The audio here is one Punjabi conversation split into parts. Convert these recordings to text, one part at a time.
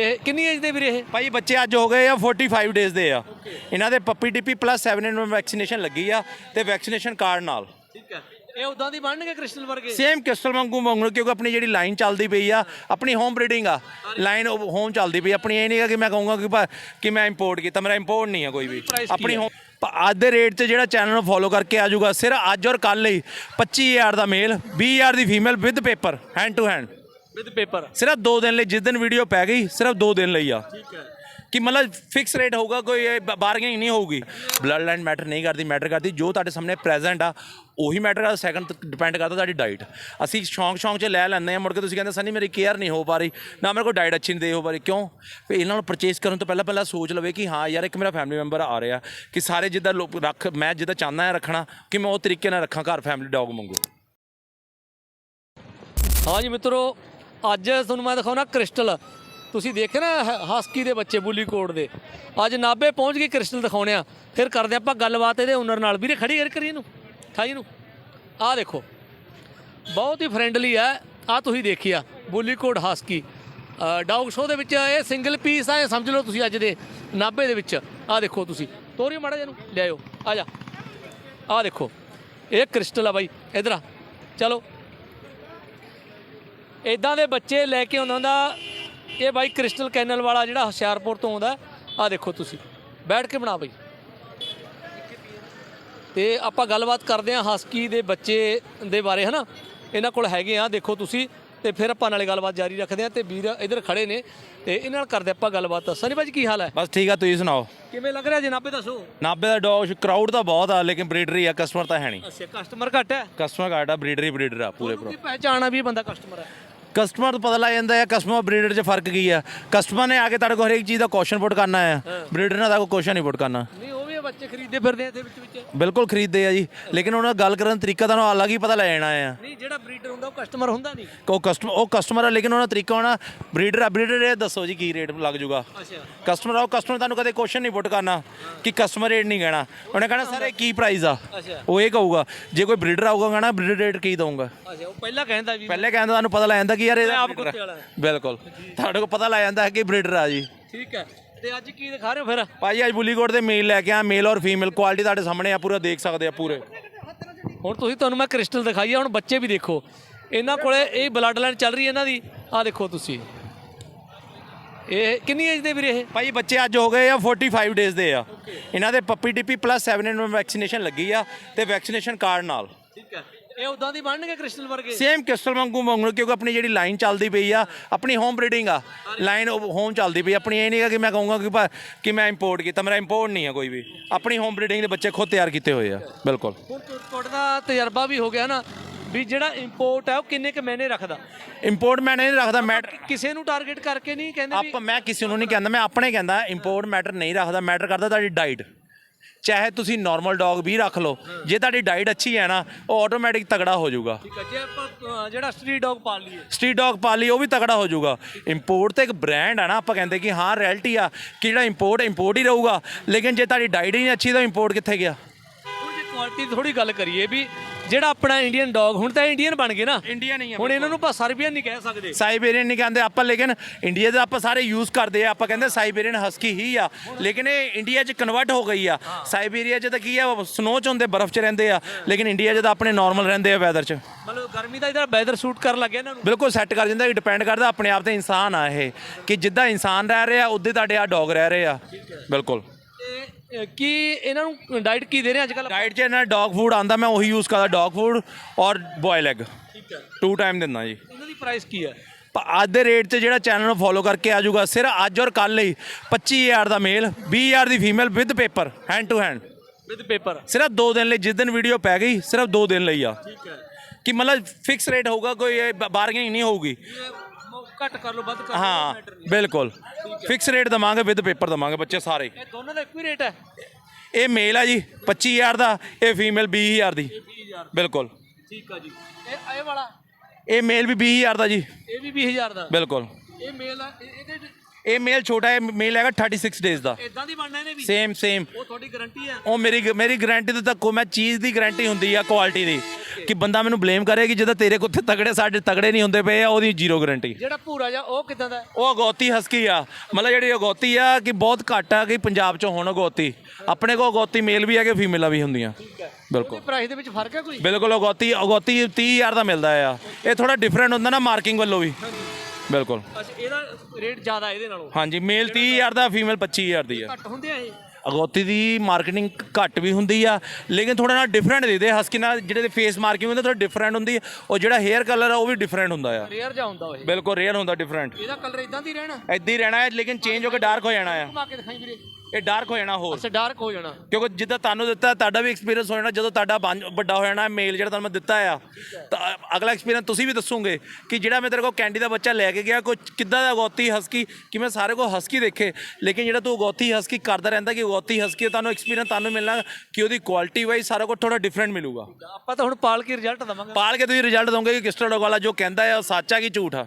ਇਹ ਕਿੰਨੀ ਏਜ ਦੇ ਵੀਰੇ ਇਹ? ਭਾਈ ਬੱਚੇ ਅੱਜ ਹੋ ਗਏ ਆ 45 ਡੇਜ਼ ਦੇ ਆ। ਇਹਨਾਂ ਦੇ ਪੱਪੀ ਟਿੱਪੀ ਪਲੱਸ 7 ਇਨ ਵੈਕਸੀਨੇਸ਼ਨ ਲੱਗੀ ਆ ਤੇ ਵੈਕਸੀਨੇਸ਼ਨ ਕਾਰਡ ਨਾਲ। ਠੀਕ ਹੈ। ਇਹ ਉਦਾਂ ਦੀ ਬਣਨਗੇ ਕ੍ਰਿਸਟਲ ਵਰਗੇ? ਸੇਮ ਕਿਸਟਲ ਵਾਂਗੂ ਵਾਂਗੂ ਕਿਉਂਕਿ ਆਪਣੀ ਜਿਹੜੀ ਲਾਈਨ ਚੱਲਦੀ ਪਈ ਆ ਆਪਣੀ ਹੋਮ ਬਰੀਡਿੰਗ ਆ। ਲਾਈਨ ਹੋਮ ਚੱਲਦੀ ਪਈ ਆਪਣੀ ਇਹ ਨਹੀਂ ਕਿ ਮੈਂ ਕਹੂੰਗਾ ਕਿ ਭਾ- ਕਿ ਮੈਂ ਇੰਪੋਰਟ ਕੀਤਾ। ਮੇਰਾ ਇੰਪੋਰਟ ਨਹੀਂ ਆ ਕੋਈ ਵੀ। Price ਕੀ ਆਪਣੀ ਹੈ? home- ਪ- ਅੱਜ ਦੇ ਰੇਟ 'ਚ ਜਿਹੜਾ ਚੈਨਲ ਨੂੰ ਫੋਲੋ ਕਰਕੇ ਆ ਜਾਊਗਾ ਸਿਰਫ ਅੱਜ ਔਰ ਕੱਲ ਲਈ 25000 ਦਾ male 20000 the female with paper hand to hand with paper ਸਿਰਫ 2 ਦਿਨ ਲਈ ਜਿਸ ਦਿਨ ਵੀਡੀਓ ਪੈ ਗਈ ਸਿਰਫ 2 ਦਿਨ ਲਈ ਆ। ਠੀਕ ਹੈ। ਕਿ ਮਤਲਬ ਫਿਕਸ ਰੇਟ ਹੋਊਗਾ ਕੋਈ ਬਾਰਗੇਨਿੰਗ ਨਹੀਂ ਹੋਊਗੀ। ਬਲੱਡ ਲਾਈਨ ਮੈਟਰ ਨਹੀਂ ਕਰਦੀ ਮੈਟਰ ਕਰਦੀ ਜੋ ਤੁਹਾਡੇ ਸਾਹਮਣੇ ਪ੍ਰੈਜ਼ੈਂਟ ਆ ਉਹੀ ਮੈਟਰ ਕਰਦਾ ਸੈਕੰਡ ਡਿਪੈਂਡ ਕਰਦਾ ਤੁਹਾਡੀ ਡਾਈਟ ਅਸੀਂ ਸ਼ੌਂਕ ਸ਼ੌਂਕ 'ਚ ਲੈ ਲੈਂਦੇ ਆ ਮੁੜ ਕੇ ਤੁਸੀਂ ਕਹਿੰਦੇ ਸਨੀ ਮੇਰੀ ਕੇਅਰ ਨਹੀਂ ਹੋ ਪਾ ਰਹੀ। ਨਾ ਮੇਰੇ ਕੋਲ ਡਾਈਟ ਅੱਛੀ ਨਹੀਂ ਦੇ ਹੋ ਪਾ ਰਹੀ। ਕਿਉਂ? ਫਿਰ ਇਹਨਾਂ ਨੂੰ ਪਰਚੇਸ ਕਰਨ ਤੋਂ ਪਹਿਲਾਂ ਪਹਿਲਾਂ ਸੋਚ ਲਵੇ ਕਿ ਹਾਂ ਯਾਰ ਇੱਕ ਮੇਰਾ ਫੈਮਿਲੀ ਮੈਂਬਰ ਆ ਰਿਹਾ। ਕਿ ਸਾਰੇ ਜਿੱਦਾਂ ਲੋਕ ਰੱਖ ਮੈਂ ਜਿੱਦਾਂ ਚਾਹੁੰਦਾ ਹਾਂ ਰੱਖਣਾ ਕਿ ਮੈਂ ਉਹ ਤਰੀਕੇ ਨਾਲ ਰੱਖਾਂ ਘਰ ਫੈਮਿਲੀ ਡੌਗ ਵਾਂਗੂ। ਹਾਂਜੀ ਮਿੱਤਰੋ ਅੱਜ ਤੁਹਾਨੂੰ ਮੈਂ ਦਿਖਾਉਣਾ ਕ੍ਰਿਸਟਲ। ਤੁਸੀਂ ਦੇਖਿਆ ਨਾ ਹ- ਹਸਕੀ ਦੇ ਬੱਚੇ ਬੁੱਲੀ ਕੋਟ ਦੇ। ਅੱਜ ਨਾਬੇ ਪਹੁੰਚ ਗਏ ਕ੍ਰਿਸਟਲ ਦਿਖਾਉਣੇ ਆ ਫਿਰ ਕਰਦੇ ਆਪਾਂ ਗੱਲਬਾਤ ਇਹਦੇ ਓਨਰ ਨਾਲ। ਵੀਰੇ ਖੜੀ ਕਰ ਕਰੀ ਇਹਨੂੰ? ਠਾਈ ਨੂੰ ਆਹ ਦੇਖੋ। ਬਹੁਤ ਹੀ ਫਰੈਂਡਲੀ ਹੈ ਆ ਤੁਸੀਂ ਦੇਖਿਆ, ਬੁੱਲੀ ਕੋਟ ਹਾਸਕੀ। ਡੌਗ ਸ਼ੋਅ ਦੇ ਵਿੱਚ ਇਹ ਸਿੰਗਲ ਪੀਸ ਆ ਸਮਝ ਲਓ ਤੁਸੀਂ ਅੱਜ ਦੇ ਨਾਬੇ ਦੇ ਵਿੱਚ। ਆਹ ਦੇਖੋ ਤੁਸੀਂ। ਤੋਰੀ ਮਾੜਾ ਜਿਹਾ ਨੂੰ ਲਿਆਇਓ। ਆ ਜਾ। ਆਹ ਦੇਖੋ। ਇਹ ਕ੍ਰਿਸਟਲ ਆ ਬਾਈ। ਇਧਰ ਆ। ਚਲੋ। ਇਦਾਂ ਦੇ ਬੱਚੇ ਲੈ ਕੇ ਆਉਂਦਾ ਹੁੰਦਾ ਇਹ ਬਾਈ ਕ੍ਰਿਸਟਲ ਕੈਨਲ ਵਾਲਾ ਜਿਹੜਾ ਹੁਸ਼ਿਆਰਪੁਰ ਤੋਂ ਆਉਂਦਾ ਆ ਦੇਖੋ ਤੁਸੀਂ। ਬੈਠ ਕੇ ਬਣਾ ਬਈ। ਤੇ ਆਪਾਂ ਗੱਲਬਾਤ ਕਰਦੇ ਹਾਂ ਹਸਕੀ ਦੇ ਬੱਚੇ ਦੇ ਬਾਰੇ ਹਨਾ? ਇਹਨਾਂ ਕੋਲ ਹੈਗੇ ਆ ਦੇਖੋ ਤੁਸੀਂ। ਤੇ ਫਿਰ ਆਪਾਂ ਨਾਲੇ ਗੱਲਬਾਤ ਜਾਰੀ ਰੱਖਦੇ ਆ ਤੇ ਵੀਰ ਇਧਰ ਖੜੇ ਨੇ। ਤੇ ਇਹਨਾਂ ਨਾਲ ਕਰਦੇ ਆਪਾਂ ਗੱਲਬਾਤ। ਸਨੀ ਭਾਜੀ ਕੀ ਹਾਲ ਹੈ? ਬਸ ਠੀਕ ਆ ਤੁਸੀਂ ਸੁਣਾਓ? ਕਿਵੇਂ ਲੱਗ ਰਿਹਾ ਜਨਾਬੇ ਦੱਸੋ ਨਾਬੇ ਦਾ ਡੌਗ ਕਰਾਊਡ ਤਾਂ ਬਹੁਤ ਆ ਲੇਕਿਨ ਬਰੀਡਰੀ ਆ ਕਸਟਮਰ ਤਾਂ ਹੈ ਨਹੀਂ। ਅੱਛਾ ਕਸਟਮਰ ਘੱਟ ਹੈ? ਕਸਟਮਰ ਘਾਟਾ ਬਰੀਡਰੀ ਬਰੀਡਰ ਆ ਪੂਰੇ ਕੀ ਪਹਿਚਾਣਾ ਵੀ ਇਹ ਬੰਦਾ ਕਸਟਮਰ ਹੈ? ਕਸਟਮਰ ਨੂੰ ਪਤਾ ਲੱਗ ਜਾਂਦਾ ਹੈ ਕਸਟਮਰ ਬਰੀਡਰ 'ਚ ਫ਼ਰਕ ਕੀ ਆ। ਕਸਟਮਰ ਨੇ ਆ ਕੇ ਤੁਹਾਡੇ ਕੋਲ ਹਰੇਕ ਚੀਜ਼ ਦਾ ਕੁਐਸਚਨ ਪੁੱਟ ਕਰਨਾ ਹੈ। ਬਰੀਡਰ ਨੇ ਤਾਂ ਕੋਈ ਕੁਐਸਚਨ ਨਹੀਂ ਪੁੱਟ ਕਰਨਾ। ਨਹੀਂ ਬੱਚੇ ਖਰੀਦਦੇ ਫਿਰਦੇ ਆ ਇੱਥੇ ਵਿੱਚ ਵਿੱਚ? ਬਿਲਕੁਲ ਖਰੀਦਦੇ ਆ ਜੀ। ਲੇਕਿਨ ਉਹਨਾਂ ਦਾ ਗੱਲ ਕਰਨ ਦਾ ਤਰੀਕਾ ਤੁਹਾਨੂੰ ਅਲੱਗ ਹੀ ਪਤਾ ਲੈ ਜਾਣਾ ਆ। ਨਹੀਂ ਜਿਹੜਾ ਬਰੀਡਰ ਹੁੰਦਾ ਉਹ ਕਸਟਮਰ ਹੁੰਦਾ ਨਹੀਂ। ਉਹ ਕਸਟਮਰ ਉਹ ਕਸਟਮਰ ਆ ਲੇਕਿਨ ਉਹਨਾਂ ਦਾ ਤਰੀਕਾ ਹੋਣਾ ਬਰੀਡਰ ਆ ਬਰੀਡਰ ਇਹ ਦੱਸੋ ਜੀ ਕੀ ਰੇਟ ਲੱਗ ਜਾਊਗਾ ਅੱਛਾ। ਕਸਟਮਰ ਆ ਉਹ ਕਸਟਮਰ ਤੁਹਾਨੂੰ ਕਦੇ ਕੁਐਸਚਨ ਨਹੀਂ ਪੁੱਟ ਕਰਨਾ ਕਿ ਕਸਟਮਰ ਰੇਟ ਨਹੀਂ ਕਹਿਣਾ। ਉਹਨੇ ਕਹਿਣਾ ਸਰ ਇਹ ਕੀ ਪ੍ਰਾਈਸ ਆ? ਅੱਛਾ। ਉਹ ਇਹ ਕਹੂਗਾ ਜੇ ਕੋਈ ਬਰੀਡਰ ਆਊਗਾ ਕਹਿਣਾ ਬਰੀਡਰ ਰੇਟ ਕੀ ਦਊਗਾ? ਅੱਛਾ ਉਹ ਪਹਿਲਾਂ ਕਹਿੰਦਾ ਵੀ ਪਹਿਲੇ ਕਹਿੰਦਾ ਤੁਹਾਨੂੰ ਪਤਾ ਲੱਗ ਜਾਂਦਾ ਕਿ ਯਾਰ ਇਹਦਾ ਆਪ breeder ਆ। ਕੁੱਤੇ ਵਾਲਾ। ਹੈ। ਬਿਲਕੁਲ ਤੁਹਾਡੇ ਕੋਲ ਪਤਾ ਲੱਗ ਜਾਂਦਾ ਹੈ ਕਿ ਬਰੀਡਰ ਆ ਜੀ। ਠੀਕ ਹੈ। ਤੇ ਅੱਜ ਕੀ ਦਿਖਾ ਰਹੇ ਹੋ ਫਿਰ? ਭਾਜੀ ਅੱਜ ਬੁੱਲੀਕੋਟ ਦੇ ਮੇਲ ਲੈ ਕੇ ਆ ਮੇਲ ਔਰ ਫੀਮੇਲ ਕੁਆਲਿਟੀ ਤੁਹਾਡੇ ਸਾਹਮਣੇ ਆ ਪੂਰਾ ਦੇਖ ਸਕਦੇ ਆ ਪੂਰੇ। ਹੁਣ ਤੁਸੀਂ ਤੁਹਾਨੂੰ ਮੈਂ ਕ੍ਰਿਸਟਲ ਦਿਖਾਈ ਆ ਹੁਣ ਬੱਚੇ ਵੀ ਦੇਖੋ। ਇਹਨਾਂ ਕੋਲੇ ਇਹ ਬਲੱਡ ਲਾਈਨ ਚੱਲ ਰਹੀ ਹੈ ਇਹਨਾਂ ਦੀ ਆਹ ਦੇਖੋ ਤੁਸੀਂ। ਇਹ ਕਿੰਨੀ ਏਜ ਦੇ ਵੀਰੇ ਇਹ? ਭਾਜੀ ਬੱਚੇ ਅੱਜ ਹੋ ਗਏ ਆ 45 ਡੇਜ਼ ਦੇ ਆ। ਇਹਨਾਂ ਦੇ ਪੱਪੀ ਟਿੱਪੀ ਪਲੱਸ 7 ਇਨ ਵੈਕਸੀਨੇਸ਼ਨ ਲੱਗੀ ਆ ਤੇ ਵੈਕਸੀਨੇਸ਼ਨ ਕਾਰਡ ਨਾਲ। ਇਹ ਉਦਾਂ ਦੀ ਬਣਨਗੇ ਕ੍ਰਿਸਟਲ ਵਰਗੇ? ਸੇਮ ਕਿਸਟਲ ਵਾਂਗੂ ਵਾਂਗੂ ਕਿਉਂਕਿ ਆਪਣੀ ਜਿਹੜੀ ਲਾਈਨ ਚੱਲਦੀ ਪਈ ਆ ਆਪਣੀ ਹੋਮ ਬਰੀਡਿੰਗ ਆ। ਲਾਈਨ ਹੋਮ ਚੱਲਦੀ ਪਈ ਆਪਣੀ ਇਹ ਨਹੀਂ ਹੈਗਾ ਕਿ ਮੈਂ ਕਹੂੰਗਾ ਕਿ ਭਾ- ਕਿ ਮੈਂ ਇੰਪੋਰਟ ਕੀਤਾ। ਮੇਰਾ ਇੰਪੋਰਟ ਨਹੀਂ ਆ ਕੋਈ ਵੀ। ਆਪਣੀ ਹੋਮ ਬਰੀਡਿੰਗ ਦੇ ਬੱਚੇ ਖੁਦ ਤਿਆਰ ਕੀਤੇ ਹੋਏ ਆ। ਬਿਲਕੁਲ। ਹੁਣ ਦਾ ਤਜਰਬਾ ਵੀ ਹੋ ਗਿਆ ਨਾ ਵੀ ਜਿਹੜਾ ਇੰਪੋਰਟ ਹੈ ਉਹ ਕਿੰਨੇ ਕੁ ਮਹੀਨੇ ਰੱਖਦਾ? ਇੰਪੋਰਟ ਮੈਂ ਨਹੀਂ ਰੱਖਦਾ ਮੈਟ ਕਿਸੇ ਨੂੰ ਟਾਰਗੇਟ ਕਰਕੇ ਨਹੀਂ ਕਹਿੰਦੇ ਵੀ ਆਪ ਮੈਂ ਕਿਸੇ ਨੂੰ ਨਹੀਂ ਕਹਿੰਦਾ ਮੈਂ ਆਪਣੇ ਕਹਿੰਦਾ ਇੰਪੋਰਟ ਮੈਟਰ ਨਹੀਂ ਰੱਖਦਾ ਮੈਟਰ ਕਰਦਾ ਤੁਹਾਡੀ ਡਾਈਟ ਚਾਹੇ ਤੁਸੀਂ ਨਾਰਮਲ ਡੌਗ ਵੀ ਰੱਖ ਲਓ ਜੇ ਤੁਹਾਡੀ ਡਾਈਟ ਅੱਛੀ ਹੈ ਨਾ ਉਹ ਆਟੋਮੈਟਿਕ ਤਗੜਾ ਹੋ ਜਾਊਗਾ। ਠੀਕ ਹੈ ਜੇ ਆਪਾਂ ਅ, ਜਿਹੜਾ ਸਟਰੀਟ ਡੌਗ ਪਾਲ ਲਈਏ। ਸਟਰੀਟ ਡੌਗ ਪਾਲੀ ਉਹ ਵੀ ਤਗੜਾ ਹੋ ਜਾਊਗਾ। ਇੰਪੋਰਟ ਤੇ ਇੱਕ ਬ੍ਰਾਂਡ ਆ ਨਾ ਆਪਾਂ ਕਹਿੰਦੇ ਕਿ ਹਾਂ ਰਿਐਲਿਟੀ ਆ ਕਿ ਜਿਹੜਾ ਇੰਪੋਰਟ ਇੰਪੋਰਟ ਹੀ ਰਹੂਗਾ। ਲੇਕਿਨ ਜੇ ਤੁਹਾਡੀ ਡਾਈਟ ਹੀ ਨਹੀਂ ਅੱਛੀ ਤਾਂ ਇੰਪੋਰਟ ਕਿੱਥੇ ਗਿਆ? ਹੁਣ ਜੇ ਕੁਆਲਿਟੀ ਦੀ ਥੋੜੀ ਗੱਲ ਕਰੀਏ ਵੀ ਜਿਹੜਾ ਆਪਣਾ ਇੰਡੀਅਨ ਡੌਗ ਹੁਣ ਤਾਂ ਇੰਡੀਅਨ ਬਣ ਗਏ ਨਾ। ਇੰਡੀਆ ਨਹੀਂ ਹੁਣ ਇਹਨਾਂ ਨੂੰ ਆਪਾਂ ਸਰਬੀਅਨ ਨਹੀਂ ਕਹਿ ਸਕਦੇ। ਸਾਈਬੇਰੀਅਨ ਨਹੀਂ ਕਹਿੰਦੇ ਆਪਾਂ ਲੇਕਿਨ ਇੰਡੀਆ ਦੇ ਆਪਾਂ ਸਾਰੇ ਯੂਜ਼ ਕਰਦੇ ਆ। ਆਪਾਂ ਕਹਿੰਦੇ ਸਾਈਬੇਰੀਅਨ ਹਸਕੀ ਹੀ ਆ। ਲੇਕਿਨ ਇਹ ਇੰਡੀਆ 'ਚ ਕਨਵਰਟ ਹੋ ਗਈ ਆ। ਸਾਈਬੇਰੀਆ 'ਚ ਤਾਂ ਕੀ ਆ ਸਨੋ 'ਚ ਹੁੰਦੇ ਬਰਫ਼ 'ਚ ਰਹਿੰਦੇ ਆ। ਲੇਕਿਨ ਇੰਡੀਆ 'ਚ ਤਾਂ ਆਪਣੇ ਨਾਰਮਲ ਰਹਿੰਦੇ ਆ ਵੈਦਰ 'ਚ। ਮਤਲਬ ਗਰਮੀ ਦਾ ਇਹਦਾ ਵੈਦਰ ਸੂਟ ਕਰਨ ਲੱਗੇ ਇਹਨਾਂ ਨੂੰ। ਬਿਲਕੁਲ ਸੈੱਟ ਕਰ ਜਾਂਦਾ ਇਹ ਡਿਪੈਂਡ ਕਰਦਾ ਆਪਣੇ ਆਪ ਤੇ ਇਨਸਾਨ ਆ ਇਹ। ਕਿ ਜਿੱਦਾਂ ਇਨਸਾਨ ਰਹਿ ਰਿਹਾ ਉਦੇ ਤੁਹਾਡੇ ਆ ਡੌਗ ਰਹਿ ਰਹੇ ਆ। ਬਿਲਕੁਲ। ਅ, ਕੀ ਇਹਨਾਂ ਨੂੰ ਡਾਈਟ ਕੀ ਦੇ ਰਹੇ ਅੱਜ ਕੱਲ ਡਾਈਟ 'ਚ ਇਹਨਾਂ ਡੌਗ ਫੂਡ ਆਂਦਾ ਮੈਂ ਉਹੀ ਯੂਜ਼ ਕਰਦਾ ਡੌਗ ਫੂਡ ਔਰ ਬੋਇਲ ਐਗ। ਠੀਕ ਹੈ। ਟੂ ਟਾਈਮ ਦਿੰਦਾ ਜੀ। ਇਹਨਾਂ ਦੀ ਪ੍ਰਾਈਸ ਕੀ ਹੈ? ਪ- ਅੱਜ ਦੇ ਰੇਟ 'ਚ ਜਿਹੜਾ ਚੈਨਲ ਨੂੰ ਫੋਲੋ ਕਰਕੇ ਆ ਜਾਊਗਾ ਸਿਰਫ ਅੱਜ ਔਰ ਕੱਲ ਲਈ 25000 ਦਾ male 20000 the female with paper hand to hand with paper ਸਿਰਫ 2 ਦਿਨ ਲਈ ਜਿਸ ਦਿਨ ਵੀਡੀਓ ਪੈ ਗਈ ਸਿਰਫ 2 ਦਿਨ ਲਈ ਆ। ਠੀਕ ਹੈ। ਕਿ ਮਤਲਬ ਫਿਕਸ ਰੇਟ ਹੋਊਗਾ ਕੋਈ ਬਾਰਗੇਨਿੰਗ ਨਹੀਂ ਹੋਊਗੀ। ਘੱਟ ਕਰ ਲਓ ਵੱਧ ਕਰ ਲਓ ਹਾਂ ਨਹੀਂ। ਬਿਲਕੁਲ। ਫਿਕਸ ਰੇਟ ਦਵਾਂਗੇ ਵਿਦ ਪੇਪਰ ਦਵਾਂਗੇ ਬੱਚੇ ਸਾਰੇ। ਇਹ ਦੋਨਾਂ ਦਾ ਇੱਕੋ ਹੀ ਰੇਟ ਹੈ? ਇਹ ਮੇਲ ਆ ਜੀ 25000 ਦਾ ਇਹ ਫੀਮੇਲ 20000 ਦੀ। 20000 ਬਿਲਕੁਲ। ਠੀਕ ਆ ਜੀ। ਇਹ ਇਹ ਵਾਲਾ? ਇਹ ਮੇਲ ਵੀ 20000 ਦਾ ਜੀ। ਇਹ ਵੀ 20000 ਦਾ? ਬਿਲਕੁਲ। ਇਹ ਮੇਲ ਆ ਇਹ- ਇਹਦੇ ਇਹ ਮੇਲ ਛੋਟਾ ਹੈ ਮੇਲ ਹੈਗਾ 36 ਡੇਜ਼ ਦਾ। ਇਦਾਂ ਦੀ ਬਣਨਾ ਇਹਨੇ ਵੀ। ਸੇਮ ਸੇਮ ਉਹ ਤੁਹਾਡੀ ਗਾਰੰਟੀ ਹੈ। ਉਹ ਮੇਰੀ ਮੇਰੀ ਗਾਰੰਟੀ ਤੇ ਤੱਕੋ ਮੈਂ ਚੀਜ਼ ਦੀ ਗਾਰੰਟੀ ਹੁੰਦੀ ਆ ਕੁਆਲਿਟੀ ਦੀ ਕਿ ਬੰਦਾ ਮੈਨੂੰ ਬਲੇਮ ਕਰੇ ਕਿ ਜਦੋਂ ਤੇਰੇ ਕੁੱਤੇ ਤਗੜੇ ਸਾਡੇ ਤਗੜੇ ਨਹੀਂ ਹੁੰਦੇ ਪਏ ਆ ਉਹਦੀ ਜ਼ੀਰੋ ਗਾਰੰਟੀ ਜਿਹੜਾ ਭੂਰਾ ਜਾ ਉਹ ਕਿਦਾਂ ਦਾ? ਉਹ ਅਗੌਤੀ ਹਸਕੀ ਆ। ਮਤਲਬ ਜਿਹੜੀ ਅਗੌਤੀ ਆ ਕਿ ਬਹੁਤ ਘੱਟ ਆ ਕਿ ਪੰਜਾਬ ਚ ਹੁਣ ਅਗੌਤੀ। ਆਪਣੇ ਕੋਲ ਅਗੌਤੀ ਮੇਲ ਵੀ ਹੈਗੇ ਫੀਮੇਲਾਂ ਵੀ ਹੁੰਦੀਆਂ। ਬਿਲਕੁਲ। ਪ੍ਰਾਈਸ ਦੇ ਵਿੱਚ ਫ਼ਰਕ ਹੈ ਕੋਈ? ਬਿਲਕੁਲ ਅਗੌਤੀ ਅਗੌਤੀ 30000 ਦਾ ਮਿਲਦਾ ਆ। ਇਹ ਥੋੜਾ ਡਿਫਰੈਂਟ ਹੁੰਦਾ ਨਾ ਮਾਰਕਿੰਗ ਵੱਲੋਂ ਵੀ। ਬਿਲਕੁਲ। ਅੱਛਾ ਇਹਦਾ ਰੇਟ ਜ਼ਿਆਦਾ ਇਹਦੇ ਨਾਲੋਂ? ਹਾਂਜੀ ਮੇਲ 30000 ਦਾ ਫੀਮੇਲ 25000 ਦੀ ਆ। ਘੱਟ ਹੁੰਦੇ ਆ ਇਹ? ਅਗੌਤੀ ਦੀ ਮਾਰਕੀਟਿੰਗ ਘੱਟ ਵੀ ਹੁੰਦੀ ਆ ਲੇਕਿਨ ਥੋੜਾ ਨਾ ਡਿਫਰੈਂਟ ਦੇ ਦੇ ਹਸਕੀ ਨਾਲ ਜਿਹੜੇ ਦੇ ਫੇਸ ਮਾਰਕਿੰਗ ਹੁੰਦਾ ਥੋੜਾ ਡਿਫਰੈਂਟ ਹੁੰਦੀ ਆ। ਉਹ ਜਿਹੜਾ ਹੇਅਰ ਕਲਰ ਆ ਉਹ ਵੀ ਡਿਫਰੈਂਟ ਹੁੰਦਾ ਆ। ਰੇਅਰ ਜਾ ਹੁੰਦਾ ਉਹ ਇਹ। ਬਿਲਕੁਲ ਰੇਅਰ ਹੁੰਦਾ ਡਿਫਰੈਂਟ ਇਹਦਾ ਕਲਰ ਇਦਾਂ ਦੀ ਰਹਿਣਾ? ਐਦਾਂ ਹੀ ਰਹਿਣਾ ਹੈ ਲੇਕਿਨ ਚੇਂਜ ਹੋ ਕੇ ਡਾਰਕ ਹੋ ਜਾਣਾ ਆ। ਘੁਮਾ ਕੇ ਦਿਖਾਈ ਵੀਰੇ। ਇਹ ਡਾਰਕ ਹੋ ਜਾਣਾ ਹੋਰ। ਅੱਛਾ ਡਾਰਕ ਹੋ ਜਾਣਾ। ਕਿਉਂਕਿ ਜਿੱਦਾਂ ਤੁਹਾਨੂੰ ਦਿੱਤਾ ਤੁਹਾਡਾ ਵੀ ਐਕਸਪੀਰੀਅੰਸ ਹੋ ਜਾਣਾ ਜਦੋਂ ਤੁਹਾਡਾ ਬਣ- ਵੱਡਾ ਹੋ ਜਾਣਾ ਮੇਲ ਜਿਹੜਾ ਤੁਹਾਨੂੰ ਮੈਂ ਦਿੱਤਾ ਆ। ਤਾਂ ਅਗਲਾ ਐਕਸਪੀਰੀਅੰਸ ਤੁਸੀਂ ਵੀ ਦੱਸੋਗੇ ਕਿ ਜਿਹੜਾ ਮੈਂ ਤੇਰੇ ਕੋਲ ਕੈਂਡੀ ਦਾ ਬੱਚਾ ਲੈ ਕੇ ਗਿਆ ਕੋਈ ਕਿੱਦਾਂ ਦਾ ਗੋਤੀ ਹਸਕੀ ਕਿ ਮੈਂ ਸਾਰੇ ਕੋਲ ਹਸਕੀ ਦੇਖੇ। ਲੇਕਿਨ ਜਿਹੜਾ ਤੂੰ ਗੋਤੀ ਹਸਕੀ ਕਰਦਾ ਰਹਿੰਦਾ ਕਿ ਗੋਤੀ ਹਸਕੀ ਤੁਹਾਨੂੰ ਐਕਸਪੀਰੀਅੰਸ ਤੁਹਾਨੂੰ ਮਿਲਣਾ ਕਿ ਉਹਦੀ ਕੁਆਲਿਟੀ ਵਾਈਜ਼ ਸਾਰਾ ਕੁਝ ਥੋੜਾ ਡਿਫਰੈਂਟ ਮਿਲੂਗਾ। ਆਪਾਂ ਤਾਂ ਹੁਣ ਪਾਲ ਕੇ ਰਿਜ਼ਲਟ ਦਵਾਂਗੇ। ਪਾਲ ਕੇ ਤੁਸੀਂ ਰਿਜ਼ਲਟ ਦੋਗੇ ਕਿ ਡੌਗ ਵਾਲਾ ਜੋ ਕਹਿੰਦਾ ਆ ਉਹ ਸੱਚ ਆ ਕਿ ਝੂਠ ਆ?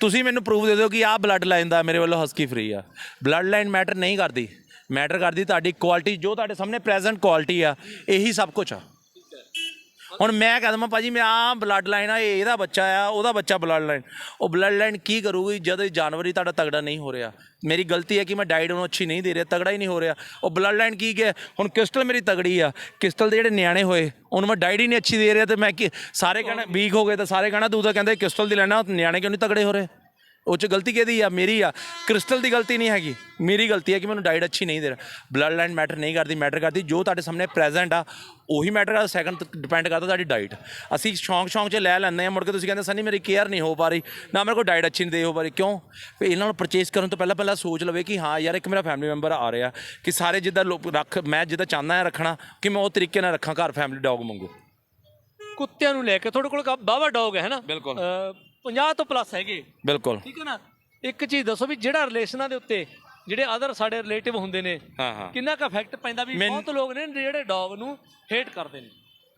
ਤੁਸੀਂ ਮੈਨੂੰ ਪ੍ਰੂਫ ਦੇ ਦਿਓ ਕਿ ਆਹ ਬਲੱਡ ਲਾਈਨ ਦਾ ਮੇਰੇ ਵੱਲੋਂ ਹਸਕੀ ਫ੍ਰੀ ਆ। ਬਲੱਡ ਲਾਈਨ ਮੈਟਰ ਨਹੀਂ ਕਰਦੀ। ਮੈਟਰ ਕਰਦੀ ਤੁਹਾਡੀ ਕੁਆਲਿਟੀ ਜੋ ਤੁਹਾਡੇ ਸਾਹਮਣੇ ਪ੍ਰੈਜ਼ੈਂਟ ਕੁਆਲਿਟੀ ਆ, ਇਹੀ ਸਭ ਕੁਝ ਆ। ਹੁਣ ਮੈਂ ਕਹਦਾ ਮੈਂ ਭਾਜੀ, ਮੈਂ ਆ ਬਲੱਡ ਲਾਈਨ ਆ, ਇਹ ਇਹਦਾ ਬੱਚਾ ਆ, ਉਹਦਾ ਬੱਚਾ ਬਲੱਡ ਲਾਈਨ ਉਹ ਬਲੱਡ ਲਾਈਨ ਕੀ ਕਰੂਗੀ ਜਦ ਇਹ ਜਾਨਵਰ ਹੀ ਤੁਹਾਡਾ ਤਗੜਾ ਨਹੀਂ ਹੋ ਰਿਹਾ? ਮੇਰੀ ਗਲਤੀ ਹੈ ਕਿ ਮੈਂ ਡਾਈਟ ਉਹਨੂੰ ਅੱਛੀ ਨਹੀਂ ਦੇ ਰਿਹਾ, ਤਗੜਾ ਹੀ ਨਹੀਂ ਹੋ ਰਿਹਾ। ਉਹ ਬਲੱਡ ਲਾਈਨ ਕੀ ਗਿਆ? ਹੁਣ ਕ੍ਰਿਸਟਲ ਮੇਰੀ ਤਗੜੀ ਆ। ਕ੍ਰਿਸਟਲ ਦੇ ਜਿਹੜੇ ਨਿਆਣੇ ਹੋਏ, ਉਹਨੂੰ ਮੈਂ ਡਾਈਟ ਹੀ ਨਹੀਂ ਅੱਛੀ ਦੇ ਰਿਹਾ ਤੇ ਮੈਂ ਕੀ ਸਾਰੇ ਕਹਿਣਾ ਵੀਕ ਹੋ ਗਏ ਤਾਂ ਸਾਰੇ ਕਹਿਣਾ, ਤੂੰ ਤਾਂ ਕਹਿੰਦਾ ਕ੍ਰਿਸਟਲ ਦੀ ਲੈਣਾ, ਨਿਆਣੇ ਕਿਉਂ ਨਹੀਂ ਤਗੜੇ ਹੋ ਰਹੇ? ਉਹ ਚ ਗਲਤੀ ਕਿਹਦੀ ਆ? ਮੇਰੀ ਆ। ਕ੍ਰਿਸਟਲ ਦੀ ਗਲਤੀ ਨਹੀਂ ਹੈਗੀ। ਮੇਰੀ ਗਲਤੀ ਹੈ ਕਿ ਮੈਨੂੰ ਡਾਈਟ ਅੱਛੀ ਨਹੀਂ ਦੇ ਰਿਹਾ। ਬਲੱਡ ਲਾਈਨ ਮੈਟਰ ਨਹੀਂ ਕਰਦੀ ਮੈਟਰ ਕਰਦੀ। ਜੋ ਤੁਹਾਡੇ ਸਾਹਮਣੇ ਪ੍ਰੈਜ਼ੈਂਟ ਆ ਉਹੀ ਮੈਟਰ ਕਰਦਾ ਸੈਕੰਡ ਡਿਪੈਂਡ ਕਰਦਾ ਤੁਹਾਡੀ ਡਾਈਟ ਅਸੀਂ ਸ਼ੌਂਕ ਸ਼ੌਂਕ 'ਚ ਲੈ ਲੈਂਦੇ ਆ ਮੁੜ ਕੇ ਤੁਸੀਂ ਕਹਿੰਦੇ ਸਨੀ ਮੇਰੀ ਕੇਅਰ ਨਹੀਂ ਹੋ ਪਾ ਰਹੀ। ਨਾ ਮੇਰੇ ਕੋਲ ਡਾਈਟ ਅੱਛੀ ਨਹੀਂ ਦੇ ਹੋ ਪਾ ਰਹੀ। ਕਿਉਂ? ਵੀ ਇਹਨਾਂ ਨੂੰ ਪਰਚੇਸ ਕਰਨ ਤੋਂ ਪਹਿਲਾਂ ਪਹਿਲਾਂ ਸੋਚ ਲਵੇ ਕਿ ਹਾਂ ਯਾਰ ਇੱਕ ਮੇਰਾ ਫੈਮਿਲੀ ਮੈਂਬਰ ਆ ਰਿਹਾ। ਕਿ ਸਾਰੇ ਜਿੱਦਾਂ ਲੋਕ ਰੱਖ ਮੈਂ ਜਿੱਦਾਂ ਚਾਹੁੰਦਾ ਹਾਂ ਰੱਖਣਾ ਕਿ ਮੈਂ ਉਹ ਤਰੀਕੇ ਨਾਲ ਰੱਖਾਂ ਘਰ ਫੈਮਿਲੀ ਡੌਗ ਵਾਂਗੂ। ਕੁੱਤਿਆਂ ਨੂੰ ਲੈ ਕੇ ਤੁਹਾਡੇ ਕੋਲ ਬਾਵਾ ਡੌਗ ਹੈ ਨਾ? ਬਿਲਕੁਲ। ਅਹ 50 ਤੋਂ ਪਲੱਸ ਹੈਗੇ। ਬਿਲਕੁਲ। ਠੀਕ ਹੈ ਨਾ? ਇੱਕ ਚੀਜ਼ ਦੱਸੋ ਵੀ ਜਿਹੜਾ ਰਿਲੇਸ਼ਨਾਂ ਦੇ ਉੱਤੇ ਜਿਹੜੇ ਅਦਰ ਸਾਡੇ ਰਿਲੇਟਿਵ ਹੁੰਦੇ ਨੇ ਹਾਂ ਹਾਂ। ਕਿੰਨਾ ਕੁ ਇਫੈਕਟ ਪੈਂਦਾ ਵੀ ਬਹੁਤ ਲੋਕ ਨੇ ਜਿਹੜੇ ਡੌਗ ਨੂੰ ਹੇਟ ਕਰਦੇ ਨੇ।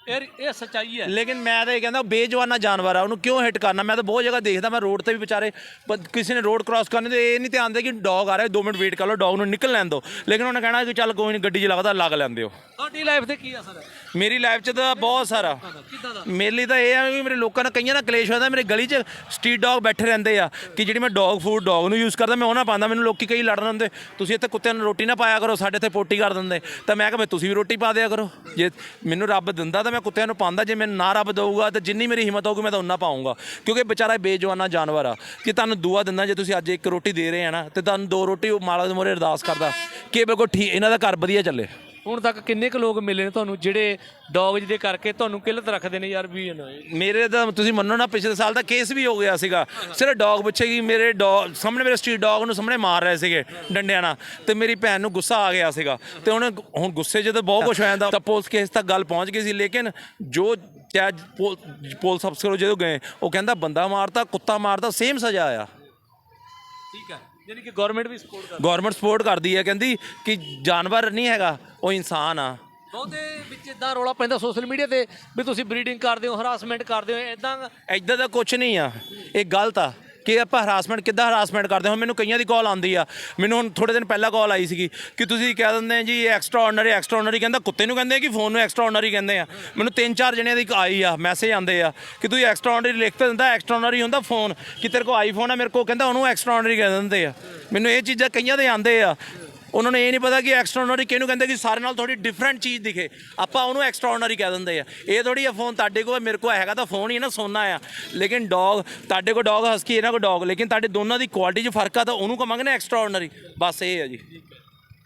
ਇਹ ਇਹ ਸੱਚਾਈ ਹੈ। ਲੇਕਿਨ ਮੈਂ ਤਾਂ ਇਹ ਕਹਿੰਦਾ ਉਹ ਬੇਜਵਾਨਾ ਜਾਨਵਰ ਆ ਉਹਨੂੰ ਕਿਉਂ ਹਿੱਟ ਕਰਨਾ? ਮੈਂ ਤਾਂ ਬਹੁਤ ਜਗ੍ਹਾ ਦੇਖਦਾ ਮੈਂ ਰੋਡ ਤੇ ਵੀ ਵਿਚਾਰੇ ਪ- ਕਿਸੇ ਨੇ ਰੋਡ ਕ੍ਰਾਸ ਕਰਨੇ ਤੇ ਇਹ ਨਹੀਂ ਧਿਆਨ ਦੇ ਕਿ ਡੌਗ ਆ ਰਿਹਾ 2 ਮਿੰਟ ਵੇਟ ਕਰ ਲਓ ਡੌਗ ਨੂੰ ਨਿਕਲ ਲੈਣ ਦਿਓ ਲੇਕਿਨ ਉਹਨੇ ਕਹਿਣਾ ਕਿ ਚੱਲ ਕੋਈ ਨਹੀਂ ਗੱਡੀ 'ਚ ਲੱਗਦਾ ਲੱਗ ਲੈਂਦੇ ਹੋ। ਤੁਹਾਡੀ ਲਾਈਫ ਤੇ ਕੀ ਅਸਰ ਹੈ? ਮੇਰੀ ਲਾਈਫ 'ਚ ਤਾਂ ਬਹੁਤ ਸਾਰਾ ਕਿੱਦਾਂ ਦਾ? ਮੇਰੇ ਲਈ ਤਾਂ ਇਹ ਆ ਵੀ ਮੇਰੇ ਲੋਕਾਂ ਨਾਲ ਕਈਆਂ ਨਾਲ ਕਲੇਸ਼ ਹੋਇਆ ਮੇਰੇ ਗਲੀ 'ਚ ਸਟਰੀਟ ਡੌਗ ਬੈਠੇ ਰਹਿੰਦੇ ਆ ਕਿ ਜਿਹੜੀ ਮੈਂ ਡੌਗ ਫੂਡ ਡੌਗ ਨੂੰ ਯੂਜ਼ ਕਰਦਾ ਮੈਂ ਉਹਨਾਂ ਪਾਉਂਦਾ ਮੈਨੂੰ ਲੋਕੀ ਕਈ ਲੜਨ ਹੁੰਦੇ ਤੁਸੀਂ ਇੱਥੇ ਕੁੱਤਿਆਂ ਨੂੰ ਰੋਟੀ ਨਾ ਪਾਇਆ ਕਰੋ ਸਾਡੇ ਇੱਥੇ ਪੋਟੀ ਕਰ ਦਿੰਦੇ। ਤਾਂ ਮੈਂ ਕਿਹਾ ਵੀ ਤੁਸੀਂ ਵੀ ਰੋਟੀ ਪਾ ਦਿਆ ਕਰੋ। ਜੇ ਮੈਨੂੰ ਰੱਬ ਦਿੰਦਾ ਤਾਂ ਮੈਂ ਕੁੱਤਿਆਂ ਨੂੰ ਪਾਉਂਦਾ, ਜੇ ਮੈਂ ਨਾ ਰੱਬ ਦਊਗਾ ਤਾਂ ਜਿੰਨੀ ਮੇਰੀ ਹਿੰਮਤ ਹੋਊਗੀ ਮੈਂ ਤਾਂ ਉਨਾ ਪਾਉਂਗਾ ਕਿਉਂਕਿ ਵਿਚਾਰਾ ਬੇਜਵਾਨਾ ਜਾਨਵਰ ਆ। ਕਿ ਤੁਹਾਨੂੰ ਦੁਆ ਦਿੰਦਾ, ਜੇ ਤੁਸੀਂ ਅੱਜ ਇੱਕ ਰੋਟੀ ਦੇ ਰਹੇ ਆ ਨਾ, ਤੇ ਤੁਹਾਨੂੰ ਦੋ ਰੋਟੀ ਉਹ ਮਾਲਕ ਦੇ ਮੋਰੇ ਅਰਦਾਸ ਕਰਦਾ, ਕਿ ਬਿਲਕੁਲ ਠੀਕ, ਇਹਨਾਂ ਦਾ ਘਰ ਵਧੀਆ ਚੱਲੇ। ਹੁਣ ਤੱਕ ਕਿੰਨੇ ਕੁ ਲੋਕ ਮਿਲੇ ਨੇ ਤੁਹਾਨੂੰ? ਜਿਹੜੇ ਡੌਗਸ ਦੇ ਕਰਕੇ ਤੁਹਾਨੂੰ ਕਿਲਤ ਰੱਖਦੇ ਨੇ ਯਾਰ ਵੀ ਨਾ। ਮੇਰੇ ਤਾਂ ਤੁਸੀਂ ਮੰਨੋ ਨਾ ਪਿਛਲੇ ਸਾਲ ਦਾ ਕੇਸ ਵੀ ਹੋ ਗਿਆ ਸੀਗਾ। ਸਿਰਫ ਡੌਗ ਪਿੱਛੇ ਕੀ ਮੇਰੇ ਡੌਗ ਸਾਹਮਣੇ ਮੇਰੇ ਸਟਰੀਟ ਡੌਗ ਨੂੰ ਸਾਹਮਣੇ ਮਾਰ ਰਹੇ ਸੀਗੇ ਡੰਡਿਆਂ ਨਾਲ। ਤੇ ਮੇਰੀ ਭੈਣ ਨੂੰ ਗੁੱਸਾ ਆ ਗਿਆ ਸੀਗਾ। ਤੇ ਉਹਨੇ ਹੁਣ ਗੁੱਸੇ 'ਚ ਤਾਂ ਬਹੁਤ ਕੁਝ ਹੋ ਜਾਂਦਾ ਤਾਂ ਪੁਲਿਸ ਕੇਸ ਤੱਕ ਗੱਲ ਪਹੁੰਚ ਗਈ ਸੀ ਲੇਕਿਨ ਜੋ ਜੱਜ ਪੁਲਿਸ ਅਫਸਰ ਜਦੋਂ ਗਏ ਉਹ ਕਹਿੰਦਾ ਬੰਦਾ ਮਾਰਤਾ ਕੁੱਤਾ ਮਾਰਤਾ ਸੇਮ ਸਜ਼ਾ ਆ। ਠੀਕ ਹੈ ਯਾਨੀ ਕਿ ਗਵਰਨਮੈਂਟ ਵੀ ਸਪੋਰਟ ਕਰ ਗਵਰਨਮੈਂਟ ਸਪੋਰਟ ਕਰਦੀ ਹੈ ਕਹਿੰਦੀ ਕਿ ਜਾਨਵਰ ਨਹੀਂ ਹੈਗਾ ਉਹ ਇਨਸਾਨ ਆ। ਬਹੁਤੇ ਵਿੱਚ ਇਦਾਂ ਰੌਲਾ ਪੈਂਦਾ ਸੋਸ਼ਲ ਮੀਡੀਆ ਤੇ ਵੀ ਤੁਸੀਂ ਬਰੀਡਿੰਗ ਕਰਦੇ ਹੋ ਹਰਾਸਮੈਂਟ ਕਰਦੇ ਹੋ ਇਦਾਂ ਐਦਾਂ ਦਾ ਕੁਝ ਨਹੀਂ ਆ ਇਹ ਗਲਤ ਆ। ਕਿ ਆਪਾਂ ਹਰਾਸਮੈਂਟ ਕਿੱਦਾਂ ਹਰਾਸਮੈਂਟ ਕਰਦੇ ਹੁਣ ਮੈਨੂੰ ਕਈਆਂ ਦੀ ਕਾਲ ਆਉਂਦੀ ਆ। ਮੈਨੂੰ ਹੁਣ ਥੋੜੇ ਦਿਨ ਪਹਿਲਾਂ ਕਾਲ ਆਈ ਸੀਗੀ ਕਿ ਤੁਸੀਂ ਕਹਿ ਦਿੰਦੇ ਆ ਜੀ ਐਕਸਟਰਾ ਆਰਡੀਨਰੀ ਐਕਸਟਰਾ ਆਰਡੀਨਰੀ ਕਹਿੰਦਾ, ਕੁੱਤੇ ਨੂੰ ਕਹਿੰਦੇ ਆ ਕਿ ਫੋਨ ਨੂੰ ਐਕਸਟਰਾ ਆਰਡੀਨਰੀ ਕਹਿੰਦੇ ਆ। ਮੈਨੂੰ ਤਿੰਨ ਚਾਰ ਜਣਿਆਂ ਦੀ ਆਈ ਆ ਮੈਸੇਜ ਆਉਂਦੇ ਆ ਕਿ ਤੁਸੀਂ ਐਕਸਟਰਾ ਆਰਡੀਨਰੀ ਲਿਖ ਤਾਂ ਦਿੰਦਾ ਐਕਸਟਰਾ ਆਰਡੀਨਰੀ ਹੁੰਦਾ ਫੋਨ ਕਿ ਤੇਰੇ ਕੋਲ ਆਈਫੋਨ ਆ, ਮੇਰੇ ਕੋਲ ਕਹਿੰਦਾ ਉਹਨੂੰ ਐਕਸਟਰਾ ਆਰਡੀਨਰੀ ਕਹਿ ਦਿੰਦੇ ਆ। ਮੈਨੂੰ ਇਹ ਚੀਜ਼ਾਂ ਕਈਆਂ ਦੇ ਆਉਂਦੇ ਆ। ਉਹਨਾਂ ਨੂੰ ਇਹ ਨਹੀਂ ਪਤਾ ਕਿ ਐਕਸਟਰਾਆਰਡਨਰੀ ਕਿਹਨੂੰ ਕਹਿੰਦੇ ਕਿ ਸਾਰੇ ਨਾਲ ਥੋੜੀ ਡਿਫਰੈਂਟ ਚੀਜ਼ ਦਿਖੇ। ਆਪਾਂ ਉਹਨੂੰ ਐਕਸਟਰਾਆਰਡਨਰੀ ਕਹਿ ਦਿੰਦੇ ਆ। ਇਹ ਥੋੜੀ ਆ ਫੋਨ ਤੁਹਾਡੇ ਕੋਲ ਮੇਰੇ ਕੋਲ ਹੈਗਾ ਤਾਂ ਫੋਨ ਹੀ ਹੈ ਨਾ ਸੋਨਾ ਆ। ਲੇਕਿਨ ਡੌਗ ਤੁਹਾਡੇ ਕੋਲ ਡੌਗ ਹਸਕੀ ਇਹਨਾਂ ਕੋਲ ਡੌਗ ਲੇਕਿਨ ਤੁਹਾਡੇ ਦੋਨਾਂ ਦੀ ਕੁਆਲਿਟੀ 'ਚ ਫ਼ਰਕ ਆ ਤਾਂ ਉਹਨੂੰ ਕਹਾਂਗੇ ਨਾ ਐਕਸਟਰਾਆਰਡਨਰੀ ਬਸ ਇਹ ਆ ਜੀ।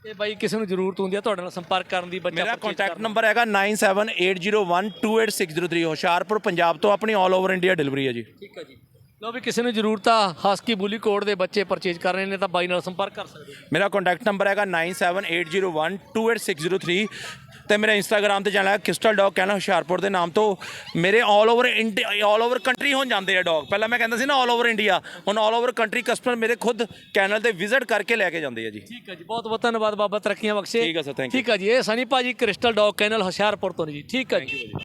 ਇਹ ਬਾਈ ਕਿਸੇ ਨੂੰ ਜ਼ਰੂਰਤ ਹੁੰਦੀ ਹੈ ਤੁਹਾਡੇ ਨਾਲ ਸੰਪਰਕ ਕਰਨ ਦੀ ਬੱਚਾ ਮੇਰਾ ਕੰਟੈਕਟ। ਨੰਬਰ ਹੈਗਾ 9780128603 ਹੁਸ਼ਿਆਰਪੁਰ ਪੰਜਾਬ ਤੋਂ ਆਪਣੀ 올 ਓਵਰ ਇੰਡੀਆ ਡਿਲੀਵਰੀ ਹੈ ਜੀ। ਠੀਕ ਹੈ ਜੀ। ਲੋ ਵੀ ਕਿਸੇ ਨੂੰ ਜ਼ਰੂਰਤ ਆ ਹਸਕੀ ਬੁਲੀ ਕੋਡ ਦੇ ਬੱਚੇ ਪਰਚੇਜ ਕਰ ਰਹੇ ਨੇ ਤਾਂ ਬਾਈ ਨਾਲ ਸੰਪਰਕ ਕਰ ਸਕਦੇ ਹੋ ਮੇਰਾ ਕੰਟੈਕਟ ਨੰਬਰ ਹੈਗਾ 9780128603 ਤੇ ਮੇਰਾ ਇੰਸਟਾਗ੍ਰam ਤੇ ਚੈਨਲ ਹੈ ਕ੍ਰਿਸਟਲ ਡੌਗ ਕਹਿਣਾ ਹੁਸ਼ਿਆਰਪੁਰ ਦੇ ਨਾਮ ਤੋਂ ਮੇਰੇ 올 ਓਵਰ ਇੰਡੀਆ 올 ਓਵਰ ਕੰਟਰੀ ਹੋਣ ਜਾਂਦੇ ਆ ਡੌਗ ਪਹਿਲਾਂ ਮੈਂ ਕਹਿੰਦਾ ਸੀ ਨਾ 올 ਓਵਰ ਇੰਡੀਆ ਹੁਣ 올 ਓਵਰ ਕੰਟਰੀ ਕਸਟਮਰ ਮੇਰੇ ਖੁਦ ਚੈਨਲ ਤੇ ਵਿਜ਼ਿਟ ਕਰਕੇ ਲੈ ਕੇ ਜਾਂਦੇ ਆ ਜੀ ਠੀਕ ਹੈ ਜੀ ਬਹੁਤ ਬਹੁਤ ਧੰਨਵਾਦ ਬਾਬਾ ਤਰੱਕੀਆਂ ਬਖਸ਼ੇ ਠੀਕ ਹੈ sir, thank you. ਠੀਕ ਹੈ ਜੀ ਇਹ ਸਨੀ ਭਾਜੀ ਕ੍ਰਿਸਟਲ ਡੌਗ ਕੈਨਲ ਹੁਸ਼ਿਆਰਪੁਰ ਤੋਂ ਨੇ ਜੀ ਠੀਕ ਹੈ ਜੀ